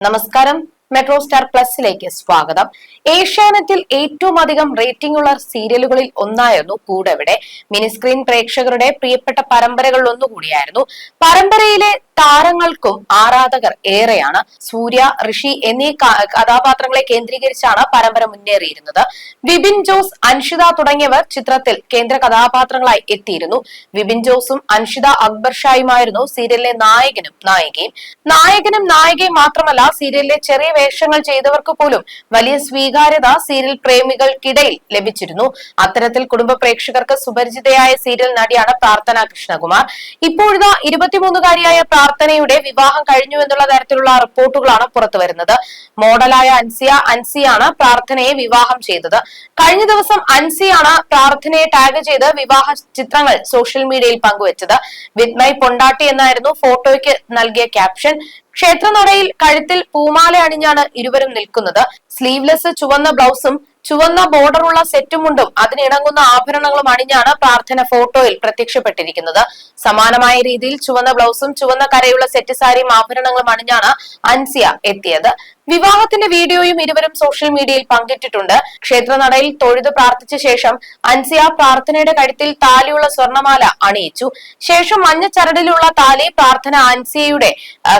നമസ്കാരം. Metro star പ്ലസിലേക്ക് സ്വാഗതം. ഏഷ്യാനെറ്റിൽ ഏറ്റവും അധികം റേറ്റിംഗ് ഉള്ള സീരിയലുകളിൽ ഒന്നായിരുന്നു കൂടെവിടെ. മിനിസ്ക്രീൻ പ്രേക്ഷകരുടെ പ്രിയപ്പെട്ട പരമ്പരകളിൽ ഒന്നുകൂടിയായിരുന്നു പരമ്പരയിലെ താരങ്ങൾക്കും ആരാധകർ ഏറെയാണ്. സൂര്യ ഋഷി എന്നീ കഥാപാത്രങ്ങളെ കേന്ദ്രീകരിച്ചാണ് പരമ്പര മുന്നേറിയിരുന്നത്. വിപിൻ ജോസ് അൻഷിത തുടങ്ങിയവർ ചിത്രത്തിൽ കേന്ദ്ര കഥാപാത്രങ്ങളായി എത്തിയിരുന്നു. വിപിൻ ജോസും അൻഷിത അക്ബർ ഷായുമായിരുന്നു സീരിയലിലെ നായകനും നായികയും. നായകനും നായികയും മാത്രമല്ല സീരിയലിലെ ചെറിയ വേഷങ്ങൾ ചെയ്തവർക്ക് പോലും വലിയ സ്വീകാര്യത സീരിയൽ പ്രേമികൾക്കിടയിൽ ലഭിച്ചിരുന്നു. അത്തരത്തിൽ കുടുംബ പ്രേക്ഷകർക്ക് സുപരിചിതയായ സീരിയൽ നടിയാണ് പ്രാർത്ഥന കൃഷ്ണകുമാർ. ഇപ്പോഴിതാ ഇരുപത്തിമൂന്നുകാരിയായ പ്രാർത്ഥനയുടെ വിവാഹം കഴിഞ്ഞു എന്നുള്ള തരത്തിലുള്ള റിപ്പോർട്ടുകളാണ് പുറത്തുവരുന്നത്. മോഡലായ അൻസിയ അൻസിയാണ് പ്രാർത്ഥനയെ വിവാഹം ചെയ്തത്. കഴിഞ്ഞ ദിവസം അൻസിയാണ് പ്രാർത്ഥനയെ ടാഗ് ചെയ്ത് വിവാഹ ചിത്രങ്ങൾ സോഷ്യൽ മീഡിയയിൽ പങ്കുവച്ചത്. വിത്ത് മൈ പൊണ്ടാട്ടി എന്നായിരുന്നു ഫോട്ടോയ്ക്ക് നൽകിയ ക്യാപ്ഷൻ. ക്ഷേത്രനടയിൽ കഴുത്തിൽ പൂമാല അണിഞ്ഞാണ് ഇരുവരും നിൽക്കുന്നത്. സ്ലീവ്ലെസ് ചുവന്ന ബ്ലൗസും ചുവന്ന ബോർഡറുള്ള സെറ്റും മുണ്ടും അതിനിണങ്ങുന്ന ആഭരണങ്ങളും അണിഞ്ഞാണ് പ്രാർത്ഥന ഫോട്ടോയിൽ പ്രത്യക്ഷപ്പെട്ടിരിക്കുന്നത്. സമാനമായ രീതിയിൽ ചുവന്ന ബ്ലൗസും ചുവന്ന കരയുള്ള സെറ്റ് സാരിയും ആഭരണങ്ങളും അണിഞ്ഞാണ് അൻസിയ എത്തിയത്. വിവാഹത്തിന്റെ വീഡിയോയും ഇരുവരും സോഷ്യൽ മീഡിയയിൽ പങ്കിട്ടിട്ടുണ്ട്. ക്ഷേത്രനടയിൽ തൊഴുത് പ്രാർത്ഥിച്ച ശേഷം അൻസിയ പ്രാർത്ഥനയുടെ കഴുത്തിൽ താലിയുള്ള സ്വർണമാല അണിയിച്ചു. ശേഷം മഞ്ഞ ചരടിലുള്ള താലി പ്രാർത്ഥന അൻസിയയുടെ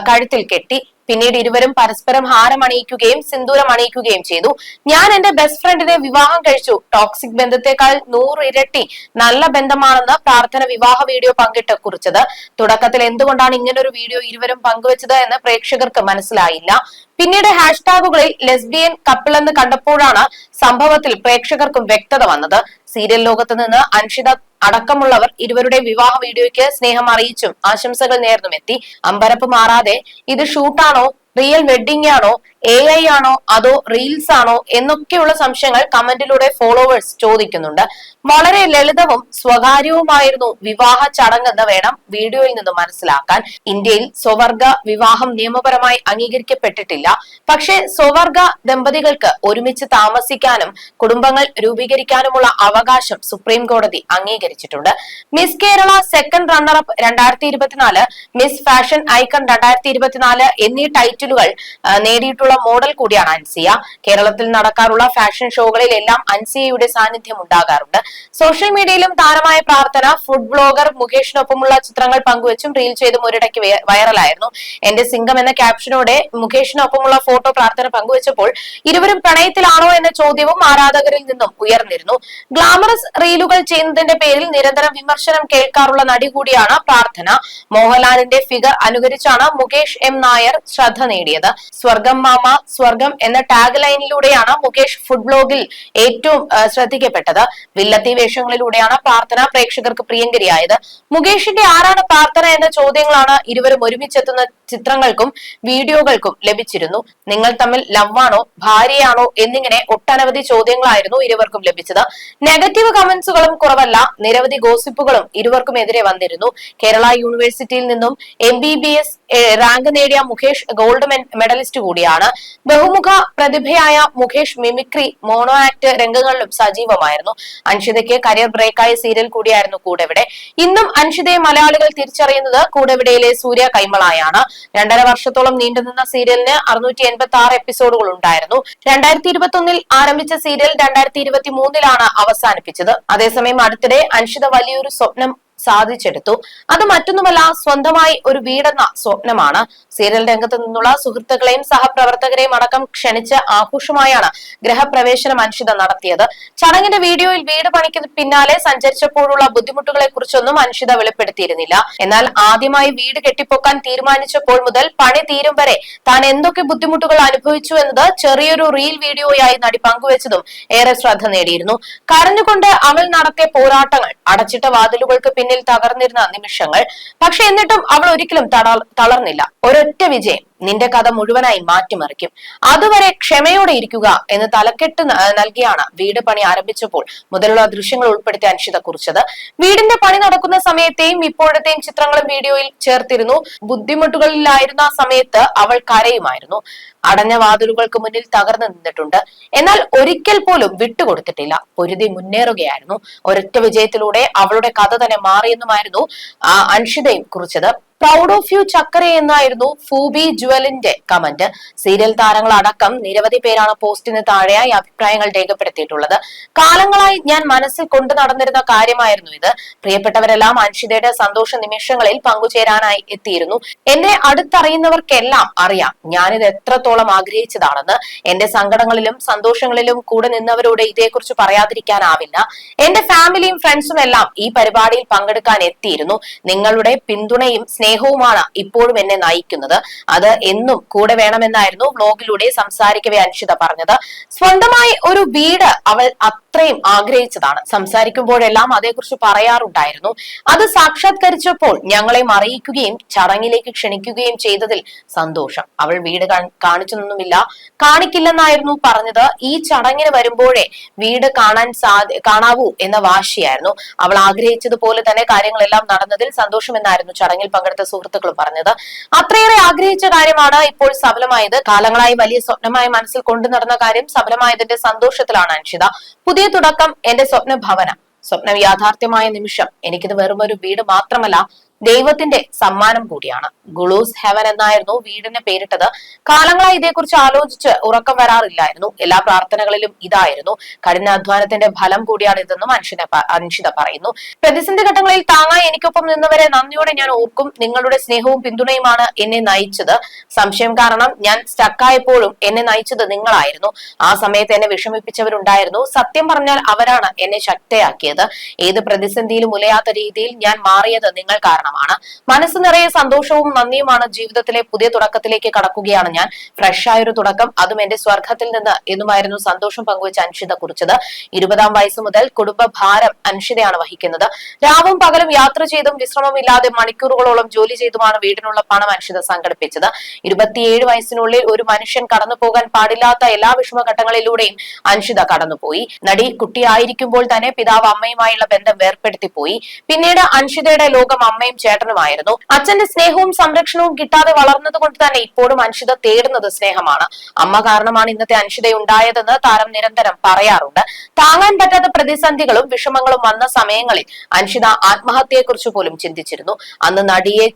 കഴുത്തിൽ കെട്ടി. പിന്നീട് ഇരുവരും പരസ്പരം ഹാരം അണിയിക്കുകയും സിന്ദൂരം അണിയിക്കുകയും ചെയ്തു. ഞാൻ എന്റെ ബെസ്റ്റ് ഫ്രണ്ടിനെ വിവാഹം കഴിച്ചു. ടോക്സിക് ബന്ധത്തെക്കാൾ നൂറ് ഇരട്ടി നല്ല ബന്ധമാണെന്ന് പ്രാർത്ഥന വിവാഹ വീഡിയോ പങ്കിട്ട് കുറിച്ചത്. തുടക്കത്തിൽ എന്തുകൊണ്ടാണ് ഇങ്ങനൊരു വീഡിയോ ഇരുവരും പങ്കുവച്ചത് എന്ന് പ്രേക്ഷകർക്ക് മനസ്സിലായില്ല. പിന്നീട് ഹാഷ്ടാഗുകളിൽ ലെസ്ബിയൻ കപ്പിൾ എന്ന് കണ്ടപ്പോഴാണ് സംഭവത്തിൽ പ്രേക്ഷകർക്കും വ്യക്തത വന്നത്. സീരിയൽ ലോകത്ത് നിന്ന് അൻഷിത അടക്കമുള്ളവർ ഇരുവരുടെ വിവാഹ വീഡിയോയ്ക്ക് സ്നേഹം അറിയിച്ചും ആശംസകൾ നേർന്നുമെത്തി. അമ്പരപ്പ് മാറാതെ ഇത് ഷൂട്ടാണോ റിയൽ വെഡിങ് ആണോ? എ ഐ ആണോ? അതോ റീൽസ് ആണോ? എന്നൊക്കെയുള്ള സംശയങ്ങൾ കമന്റിലൂടെ ഫോളോവേഴ്സ് ചോദിക്കുന്നുണ്ട്. വളരെ ലളിതവും സ്വകാര്യവുമായിരുന്നു വിവാഹ ചടങ്ങെന്ന് വേണം വീഡിയോയിൽ നിന്ന് മനസ്സിലാക്കാൻ. ഇന്ത്യയിൽ സ്വവർഗ വിവാഹം നിയമപരമായി അംഗീകരിക്കപ്പെട്ടിട്ടില്ല. പക്ഷേ സ്വവർഗ ദമ്പതികൾക്ക് ഒരുമിച്ച് താമസിക്കാനും കുടുംബങ്ങൾ രൂപീകരിക്കാനുമുള്ള അവകാശം സുപ്രീം കോടതി അംഗീകരിച്ചിട്ടുണ്ട്. മിസ് കേരള സെക്കൻഡ് റണ്ണറപ്പ് രണ്ടായിരത്തി ഇരുപത്തിനാല് മിസ് ഫാഷൻ ഐക്കൺ രണ്ടായിരത്തി ഇരുപത്തിനാല് എന്നീ ടൈറ്റിലുകൾ ആ, നേടിയിട്ടുള്ള മോഡൽ കൂടിയാണ് അൻസിയ. കേരളത്തിൽ നടക്കാറുള്ള ഫാഷൻ ഷോകളിൽ എല്ലാം അൻസിയയുടെ സാന്നിധ്യം ഉണ്ടാകാറുണ്ട്. സോഷ്യൽ മീഡിയയിലും താരമായ പ്രാർത്ഥന ഫുഡ് ബ്ലോഗർ മുകേഷിനൊപ്പമുള്ള ചിത്രങ്ങൾ പങ്കുവച്ചും റീൽ ചെയ്തും ഒരിടയ്ക്ക് വൈറലായിരുന്നു. എന്റെ സിംഗം എന്ന ക്യാപ്ഷനോടെ മുകേഷിനൊപ്പമുള്ള ഫോട്ടോ പ്രാർത്ഥന പങ്കുവച്ചപ്പോൾ ഇരുവരും പ്രണയത്തിലാണോ എന്ന ചോദ്യവും ആരാധകരിൽ നിന്നും ഉയർന്നിരുന്നു. ഗ്ലാമറസ് റീലുകൾ ചെയ്യുന്നതിന്റെ പേരിൽ നിരന്തരം വിമർശനം കേൾക്കാറുള്ള നടി കൂടിയാണ് പ്രാർത്ഥന. മോഹൻലാലിന്റെ ഫിഗർ അനുകരിച്ചാണ് മുകേഷ് എം നായർ ശ്രദ്ധ നേടിയത്. സ്വർഗം സ്വർഗം എന്ന ടാഗ് ലൈനിലൂടെയാണ് മുകേഷ് ഫുഡ് ബ്ലോഗിൽ ഏറ്റവും ശ്രദ്ധിക്കപ്പെട്ടത്. വില്ലത്തി വേഷങ്ങളിലൂടെയാണ് പ്രാർത്ഥന പ്രേക്ഷകർക്ക് പ്രിയങ്കരിയായത്. മുകേഷിന്റെ ആരാണ് പ്രാർത്ഥന എന്ന ചോദ്യങ്ങളാണ് ഇരുവരും ഒരുമിച്ചെത്തുന്ന ചിത്രങ്ങൾക്കും വീഡിയോകൾക്കും ലഭിച്ചിരുന്നു. നിങ്ങൾ തമ്മിൽ ലവാണോ ഭാര്യയാണോ എന്നിങ്ങനെ ഒട്ടനവധി ചോദ്യങ്ങളായിരുന്നു ഇരുവർക്കും ലഭിച്ചത്. നെഗറ്റീവ് കമന്റ്സുകളും കുറവല്ല നിരവധി ഗോസിപ്പുകളും ഇരുവർക്കും എതിരെ വന്നിരുന്നു. കേരള യൂണിവേഴ്സിറ്റിയിൽ നിന്നും M B B S rank നേടിയ മുകേഷ് ഗോൾഡ് മെഡലിസ്റ്റ് കൂടിയാണ്. ബഹുമുഖ പ്രതിഭയായ മുകേഷ് മിമിക്രി മോണോ ആക്ട് രംഗങ്ങളിലും സജീവമായിരുന്നു. അൻഷിതയ്ക്ക് കരിയർ ബ്രേക്കായ സീരിയൽ കൂടിയായിരുന്നു കൂടെവിടെ. ഇന്നും അൻഷിതയെ മലയാളികൾ തിരിച്ചറിയുന്നത് കൂടെവിടയിലെ സൂര്യ കൈമളായാണ്. രണ്ടര വർഷത്തോളം നീണ്ടുനിന്ന സീരിയലിന് അറുന്നൂറ്റി എൺപത്തി ആറ് എപ്പിസോഡുകൾ ഉണ്ടായിരുന്നു. രണ്ടായിരത്തി ഇരുപത്തി ആരംഭിച്ച സീരിയൽ രണ്ടായിരത്തി ഇരുപത്തി മൂന്നിലാണ് അവസാനിപ്പിച്ചത്. അതേസമയം അടുത്തിടെ അൻഷിത വലിയൊരു സ്വപ്നം സാധിച്ചെടുത്തു. അത് മറ്റൊന്നുമല്ല സ്വന്തമായി ഒരു വീടെന്ന സ്വപ്നമാണ്. സീരിയൽ രംഗത്ത് നിന്നുള്ള സുഹൃത്തുക്കളെയും സഹപ്രവർത്തകരെയും അടക്കം ക്ഷണിച്ച് ആഘോഷമായാണ് ഗ്രഹപ്രവേശനം അനുഷിത നടത്തിയത്. ചടങ്ങിന്റെ വീഡിയോയിൽ വീട് പണിക്ക് പിന്നാലെ സഞ്ചരിച്ചപ്പോഴുള്ള ബുദ്ധിമുട്ടുകളെ കുറിച്ചൊന്നും അനുഷിത വെളിപ്പെടുത്തിയിരുന്നില്ല. എന്നാൽ ആദ്യമായി വീട് കെട്ടിപ്പൊക്കാൻ തീരുമാനിച്ചപ്പോൾ മുതൽ പണി തീരും വരെ താൻ എന്തൊക്കെ ബുദ്ധിമുട്ടുകൾ അനുഭവിച്ചു എന്നത് ചെറിയൊരു റീൽ വീഡിയോയായി നടി പങ്കുവച്ചതും ഏറെ ശ്രദ്ധ നേടിയിരുന്നു. കരഞ്ഞുകൊണ്ട് അവൾ നടത്തിയ പോരാട്ടങ്ങൾ അടച്ചിട്ട വാതിലുകൾക്ക് പിന്നിൽ തകർന്നിരുന്ന നിമിഷങ്ങൾ. പക്ഷെ എന്നിട്ടും അവൾ ഒരിക്കലും തളർന്നില്ല. ഒരൊറ്റ വിജയം. നിന്റെ കഥ മുഴുവനായി മാറ്റിമറിക്കും. അതുവരെ ക്ഷമയോടെ ഇരിക്കുക എന്ന് തലക്കെട്ട് നൽകിയാണ് വീട് പണി ആരംഭിച്ചപ്പോൾ മുതലുള്ള ദൃശ്യങ്ങൾ ഉൾപ്പെടുത്തി അൻഷിത കുറിച്ചത്. വീടിന്റെ പണി നടക്കുന്ന സമയത്തെയും ഇപ്പോഴത്തെയും ചിത്രങ്ങളും വീഡിയോയിൽ ചേർത്തിരുന്നു. ബുദ്ധിമുട്ടുകളിലായിരുന്ന സമയത്ത് അവൾ കരയുമായിരുന്നു. അടഞ്ഞ വാതിലുകൾക്ക് മുന്നിൽ തകർന്നു നിന്നിട്ടുണ്ട്. എന്നാൽ ഒരിക്കൽ പോലും വിട്ടുകൊടുത്തിട്ടില്ല. പൊരുതി മുന്നേറുകയായിരുന്നു. ഒരൊറ്റ വിജയത്തിലൂടെ അവളുടെ കഥ തന്നെ മാറിയെന്നുമായിരുന്നു അൻഷിതയും കുറിച്ചത്. പ്രൗഡ് ഓഫ് യു ചക്കര എന്നായിരുന്നു ഫൂബി ജുവലിന്റെ കമന്റ് സീരിയൽ താരങ്ങളടക്കം നിരവധി പേരാണ് പോസ്റ്റിന് താഴെയായി അഭിപ്രായങ്ങൾ രേഖപ്പെടുത്തിയിട്ടുള്ളത്. കാലങ്ങളായി ഞാൻ മനസ്സിൽ കൊണ്ടു നടന്നിരുന്ന കാര്യമായിരുന്നു ഇത്. പ്രിയപ്പെട്ടവരെല്ലാം അൻഷിതയുടെ സന്തോഷ നിമിഷങ്ങളിൽ പങ്കുചേരാനായി എത്തിയിരുന്നു. എന്നെ അടുത്തറിയുന്നവർക്കെല്ലാം അറിയാം ഞാനിത് എത്രത്തോളം ആഗ്രഹിച്ചതാണെന്ന്. എന്റെ സങ്കടങ്ങളിലും സന്തോഷങ്ങളിലും കൂടെ നിന്നവരോട് ഇതേക്കുറിച്ച് പറയാതിരിക്കാനാവില്ല. എന്റെ ഫാമിലിയും ഫ്രണ്ട്സും എല്ലാം ഈ പരിപാടിയിൽ പങ്കെടുക്കാൻ എത്തിയിരുന്നു. നിങ്ങളുടെ പിന്തുണയും സ്നേഹവുമാണ് ഇപ്പോഴും എന്നെ നയിക്കുന്നത്. അത് എന്നും കൂടെ വേണമെന്നായിരുന്നു വ്ലോഗിലൂടെ സംസാരിക്കവേ അനുഷിത പറഞ്ഞത്. സ്വന്തമായി ഒരു വീട് അവൾ അത്രയും ആഗ്രഹിച്ചതാണ്. സംസാരിക്കുമ്പോഴെല്ലാം അതേക്കുറിച്ച് പറയാറുണ്ടായിരുന്നു. അത് സാക്ഷാത്കരിച്ചപ്പോൾ ഞങ്ങളെ അറിയിക്കുകയും ചടങ്ങിലേക്ക് ക്ഷണിക്കുകയും ചെയ്തതിൽ സന്തോഷം. അവൾ വീട് കാണിച്ചതൊന്നുമില്ല കാണിക്കില്ലെന്നായിരുന്നു പറഞ്ഞത്. ഈ ചടങ്ങിന് വരുമ്പോഴേ വീട് കാണാൻ സാധി കാണാവൂ എന്ന വാശിയായിരുന്നു. അവൾ ആഗ്രഹിച്ചതുപോലെ തന്നെ കാര്യങ്ങളെല്ലാം നടന്നതിൽ സന്തോഷമെന്നായിരുന്നു ചടങ്ങിൽ പങ്കെടുത്ത സുഹൃത്തുക്കൾ പറഞ്ഞത്. അത്രയേറെ ആഗ്രഹിച്ച കാര്യമാണ് ഇപ്പോൾ സഫലമായത്. കാലങ്ങളായി വലിയ സ്വപ്നമായി മനസ്സിൽ കൊണ്ടു നടന്ന കാര്യം സഫലമായതിന്റെ സന്തോഷത്തിലാണ് അൻഷിത. തുടക്കം എന്റെ സ്വപ്ന ഭവന സ്വപ്നം യാഥാർത്ഥ്യമായ നിമിഷം. എനിക്കിത് വെറും ഒരു വീട് മാത്രമല്ല ദൈവത്തിന്റെ സമ്മാനം കൂടിയാണ്. ഗുളൂസ് ഹെവൻ എന്നായിരുന്നു വീടിന് പേരിട്ടത്. കാലങ്ങളായി ഇതേക്കുറിച്ച് ആലോചിച്ച് ഉറക്കം വരാറില്ലായിരുന്നു. എല്ലാ പ്രാർത്ഥനകളിലും ഇതായിരുന്നു. കഠിനാധ്വാനത്തിന്റെ ഫലം കൂടിയാണ് ഇതെന്നും മനുഷ്യനെ അനുഷിത പറയുന്നു. പ്രതിസന്ധി ഘട്ടങ്ങളിൽ താങ്ങായി എനിക്കൊപ്പം നിന്നവരെ നന്ദിയോടെ ഞാൻ ഓർക്കും. നിങ്ങളുടെ സ്നേഹവും പിന്തുണയുമാണ് എന്നെ നയിച്ചത്. സംശയം കാരണം ഞാൻ സ്റ്റക്കായപ്പോഴും എന്നെ നയിച്ചത് നിങ്ങളായിരുന്നു. ആ സമയത്ത് എന്നെ വിഷമിപ്പിച്ചവരുണ്ടായിരുന്നു. സത്യം പറഞ്ഞാൽ അവരാണ് എന്നെ ശക്തയാക്കിയത്. ഏത് പ്രതിസന്ധിയിലും ഉലയാത്ത രീതിയിൽ ഞാൻ മാറിയത് നിങ്ങൾ കാരണമാണ് മനസ്സ് നിറയെ സന്തോഷവും നന്ദിയുമാണ് ജീവിതത്തിലെ പുതിയ തുടക്കത്തിലേക്ക് കടക്കുകയാണ് ഞാൻ. ഫ്രഷ് ആയൊരു തുടക്കം അതും എന്റെ സ്വർഗത്തിൽ നിന്ന് എന്നുമായിരുന്നു സന്തോഷം പങ്കുവച്ച അൻഷിത കുറിച്ചത്. ഇരുപതാം വയസ്സ് മുതൽ കുടുംബ ഭാരം അൻഷിതയാണ് വഹിക്കുന്നത്. രാവും പകലും യാത്ര ചെയ്തും വിശ്രമമില്ലാതെ മണിക്കൂറുകളോളം ജോലി ചെയ്തുമാണ് വീടിനുള്ള പണം അൻഷിത സംഘടിപ്പിച്ചത്. ഇരുപത്തിയേഴ് വയസ്സിനുള്ളിൽ ഒരു മനുഷ്യൻ കടന്നു പോകാൻ പാടില്ലാത്ത എല്ലാ വിഷമഘട്ടങ്ങളിലൂടെയും അൻഷിത കടന്നുപോയി. നടി കുട്ടിയായിരിക്കുമ്പോൾ തന്നെ പിതാവ് അമ്മയുമായുള്ള ബന്ധം വേർപ്പെടുത്തിപ്പോയി. പിന്നീട് അൻഷിതയുടെ ലോകം അമ്മയും ചേട്ടനുമായിരുന്നു. അച്ഛന്റെ സ്നേഹവും സംരക്ഷണവും കിട്ടാതെ വളർന്നത് കൊണ്ട് തന്നെ ഇപ്പോഴും അൻഷിത തേടുന്നത് സ്നേഹമാണ്. അമ്മ കാരണമാണ് ഇന്നത്തെ അൻഷിത ഉണ്ടായതെന്ന് താരം നിരന്തരം പറയാറുണ്ട്. താങ്ങാൻ പറ്റാത്ത പ്രതിസന്ധികളും വിഷമങ്ങളും വന്ന സമയങ്ങളിൽ അൻഷിത ആത്മഹത്യയെക്കുറിച്ച് പോലും ചിന്തിച്ചിരുന്നു. അന്ന് നടിയെ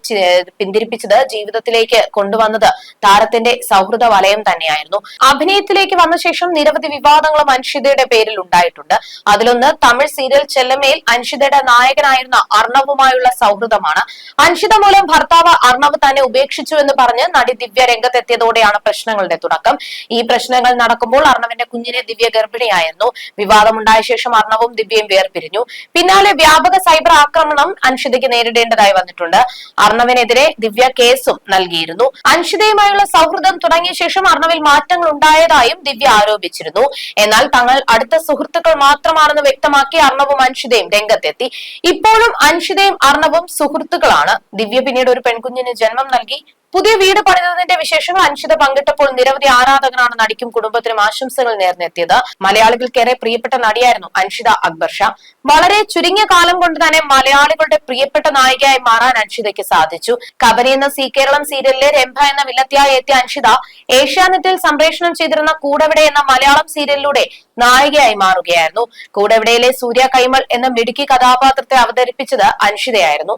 പിന്തിരിപ്പിച്ചത് ജീവിതത്തിലേക്ക് കൊണ്ടുവന്നത് താരത്തിന്റെ സൗഹൃദ വലയം തന്നെയായിരുന്നു. അഭിനയത്തിലേക്ക് വന്ന ശേഷം നിരവധി വിവാദങ്ങളും അൻഷിതയുടെ പേരിൽ ഉണ്ടായിട്ടുണ്ട്. അതിലൊന്ന് തമിഴ് സീരിയൽ ചെല്ലമേൽ അൻഷിതയുടെ നായകനായിരുന്ന അർണവുമായുള്ള സൗഹൃദമാണ്. അൻഷിത മൂലം ഭർത്താവ് അർണവ് തന്നെ ഉപേക്ഷിച്ചു എന്ന് പറഞ്ഞ് നടി ദിവ്യ രംഗത്തെത്തിയതോടെയാണ് പ്രശ്നങ്ങളുടെ തുടക്കം. ഈ പ്രശ്നങ്ങൾ നടക്കുമ്പോൾ അർണവിന്റെ കുഞ്ഞിനെ ദിവ്യ ഗർഭിണിയായിരുന്നു. വിവാദമുണ്ടായ ശേഷം അർണവും ദിവ്യയും വേർപിരിഞ്ഞു. പിന്നാലെ വ്യാപക സൈബർ ആക്രമണം അൻഷിതയ്ക്ക് നേരിടേണ്ടതായി വന്നിട്ടുണ്ട്. അർണവിനെതിരെ ദിവ്യ കേസും നൽകിയിരുന്നു. അൻഷിതയുമായുള്ള സൗഹൃദം തുടങ്ങിയ ശേഷം അർണവിൽ മാറ്റങ്ങൾ ഉണ്ടായതായും ദിവ്യ ആരോപിച്ചിരുന്നു. എന്നാൽ തങ്ങൾ അടുത്ത സുഹൃത്തുക്കൾ മാത്രമാണെന്ന് വ്യക്തമാക്കി അർണവും അൻഷിതയും രംഗത്തെത്തി. ഇപ്പോഴും അൻഷിതയും അർണവും സുഹൃത്തുക്കളാണ്. ദിവ്യ പിന്നീട് ഒരു പെൺകുഞ്ഞിന് ജന്മം നൽകി പുതിയ വീട് പണിതതിന്റെ വിശേഷങ്ങൾ അൻഷിത പങ്കിട്ടപ്പോൾ നിരവധി ആരാധകരാണ് നടിക്കും കുടുംബത്തിനും ആശംസകൾ നേർന്നെത്തിയത്. മലയാളികൾക്കേറെ പ്രിയപ്പെട്ട നടിയായിരുന്നു അൻഷിത അക്ബർ ഷാ. വളരെ ചുരുങ്ങിയ കാലം കൊണ്ട് തന്നെ മലയാളികളുടെ പ്രിയപ്പെട്ട നായികയായി മാറാൻ അൻഷിതയ്ക്ക് സാധിച്ചു. കബനി എന്ന സി കേരളം സീരിയലിലെ രംഭ എന്ന വില്ലത്തിയായി എത്തിയ അൻഷിത ഏഷ്യാനെറ്റിൽ സംപ്രേഷണം ചെയ്തിരുന്ന കൂടെവിടെ എന്ന മലയാളം സീരിയലിലൂടെ നായികയായി മാറുകയായിരുന്നു. കൂടെവിടയിലെ സൂര്യ കൈമൾ എന്ന മിടുക്കി കഥാപാത്രത്തെ അവതരിപ്പിച്ചത് അൻഷിതയായിരുന്നു.